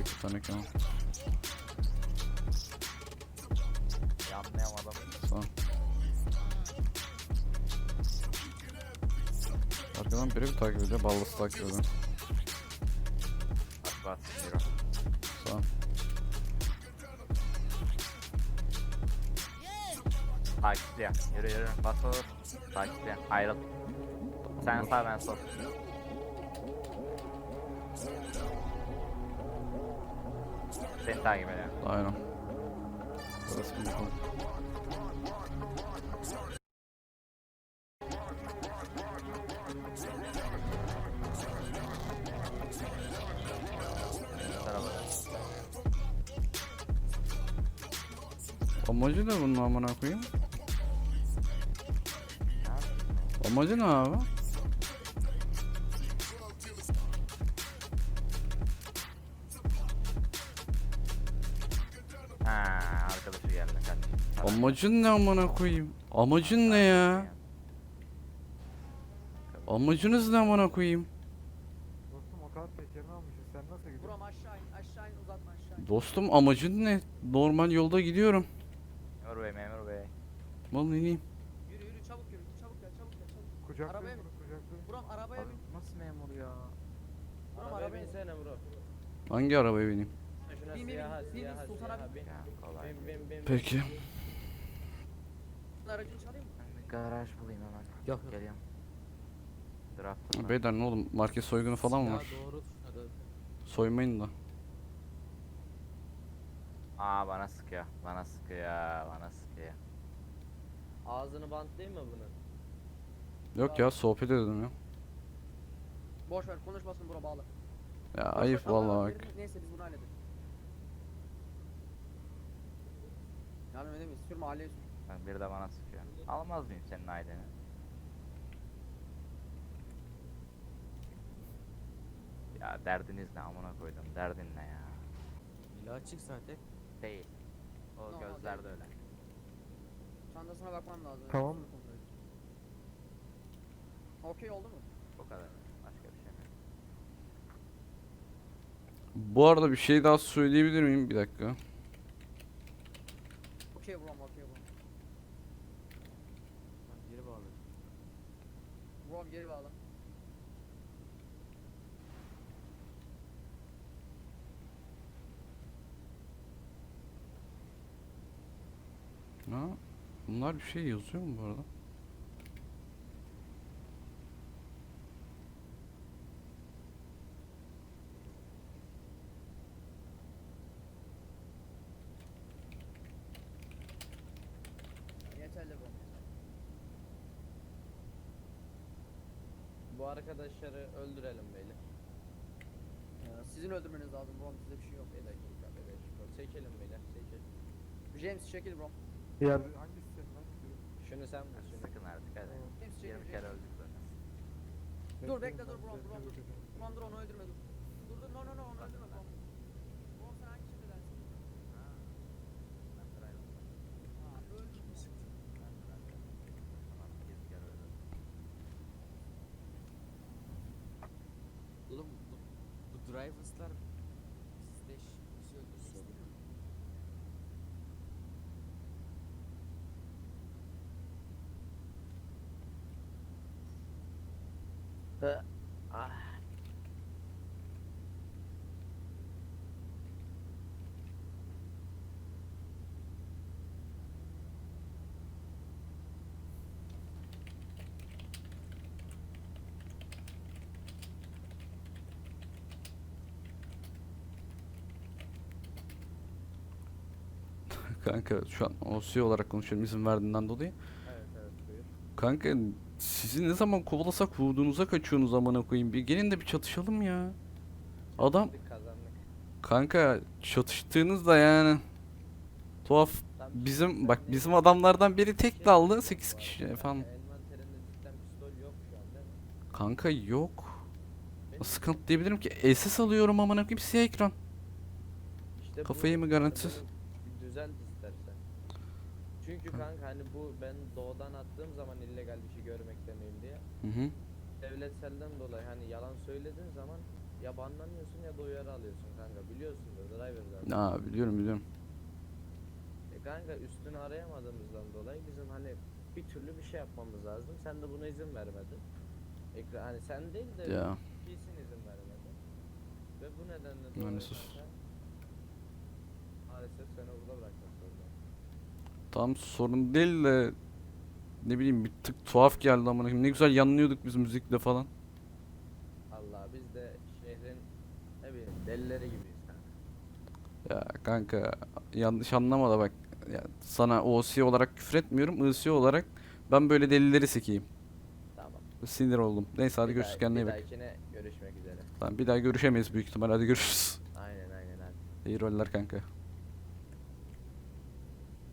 iki tane keman. Anlayamadım. Ol. Arkadan biri bir takip ediyor. Ballası takip ediyor. Zero. Sağ ol. Takipleyen. Yürü yürü. Bas bas. Takipleyen. Ayrıl. Sen sağ ben sol. Seni takip ediyorum. Aynen. Bakalım. Tarafa. Amacı ne bunun amına koyayım? Amacı ne abi? Amacın ne amına koyayım? Amacın ne ya? Amacınız ne amına koyayım? Dostum o kadar tekerini almışsın sen nasıl gidiyorsun? Buram aşağı in, aşağı in, uzatma aşağı in. Dostum amacın ne? Normal yolda gidiyorum. Memur bey memur bey. Mal ineyim. Yürü yürü çabuk yürü, çabuk gel, çabuk gel, çabuk. Kucaklayın Arabaya bunu kucaklayın. Buram arabaya bin, Nasıl memur ya? buram Arabaya arabaya bin. binsene bro. Hangi arabaya bineyim? Şuna Bin, bin, siyaha bin, bin, siyaha Sultan'a siyaha bin. bin. Kolay. Bin bin bin. Peki. Aracını çalayım mı? Ben bir garaj bulayım hemen. Yok, yok. Geliyorum. Draft. Beyler ne oğlum? Market soygunu falan mı var? doğru. Soymayın da. Aa bana sıkıyor. Bana sıkıyor. Bana sıkıyor. Ağzını bantlayayım mı bunun? Yok ya sohbet edelim ya. Boş ver, konuşmasın bura bağlı. Ya Boş ver, ayıp tamam, vallahi bak. verin, Neyse biz bunu halledelim. Yardım edemeyiz, sürme aileye sür. Ben bir de bana sıkıyor. Almaz mıyım senin aileni? Ya derdiniz ne amına koydum. Derdin ne ya? İla açık zaten. Değil. O Normal gözlerde değil. öyle. Çantasına bakmam lazım. Tamam. Okey oldu mu? O kadar. Başka bir şey yok. Bu arada bir şey daha söyleyebilir miyim? Bir dakika. Okey buram, okey buram. Bak geri bağlı. Buram geri bağla. Ha? Bunlar bir şey yazıyor mu bu arada? Yeterli buram. Bu arkadaşları öldürelim beyler. Ee, Sizin öldürmeniz lazım buram, sizde bir şey yok. Bir dakika bir dakika. Çekelim beyler çekil. James çekil buram. Diğer hangisi senin lan? Şunu sen şunu. Sıkın artık hadi. 20 kere öldük zaten. Dur bekle dur size buram dur. tebrik ederim. Buram dur onu öldürme dur. Dur dur no no no onu öldürme buram. Buram sen hangi çetedensin? Ben sırayla. Ha öldürmüşsün. Ben sırayla. Tamam, 20 kere öldük. Oğlum bu, bu drivers'lar sizde bizi öldürmek istemiyor? Kanka şu an OC olarak konuşuyorum izin verdiğinden dolayı. Evet evet buyur. Kanka sizi ne zaman kovalasak vurduğunuza kaçıyorsunuz amına koyayım. Bir gelin de bir çatışalım ya. Adam Kazandık kazandık. kanka çatıştığınızda yani tuhaf. Tam Bizim bak bizim adamlardan biri Şey tek daldı var 8 bu kişi efendim. Envanterinde cidden pistol yok şu an değil mi? Kanka yok. Nasıl kanıtlayabilirim ki? SS alıyorum amına koyayım siyah ekran. İşte bu Kafayı mı garantisiz? Düzelt istersen. Çünkü kanka hani bu ben doğudan attığım zaman illegal bir şey görmek demeyeyim diye. Hı hı. Devletselden dolayı hani yalan söylediğin zaman ya banlanıyorsun ya da uyarı alıyorsun kanka biliyorsundur driver zaten. Aa biliyorum biliyorum. E kanka üstünü arayamadığımızdan dolayı bizim hani bir türlü bir şey yapmamız lazım. Sen de buna izin vermedin. Ekran hani sen değil de Ya. kesin izin vermedi. Ve bu nedenle dolayı sus. kanka maalesef seni burada bırakmak. Tam sorun değil de ne bileyim bir tık tuhaf geldi amına koyayım. Ne güzel yanlıyorduk biz müzikle falan. Allah biz de şehrin ne bileyim delileri gibiyiz kanka. Ya kanka yanlış anlama da bak. Ya sana OC olarak küfür etmiyorum. IC olarak ben böyle delileri sikeyim. Tamam. Sinir oldum. Neyse hadi Bir görüşürüz daha- kendine iyi Bir bak. dahakine görüşmek üzere. Tamam bir daha görüşemeyiz büyük ihtimal. Hadi görüşürüz. Aynen aynen hadi. İyi roller kanka.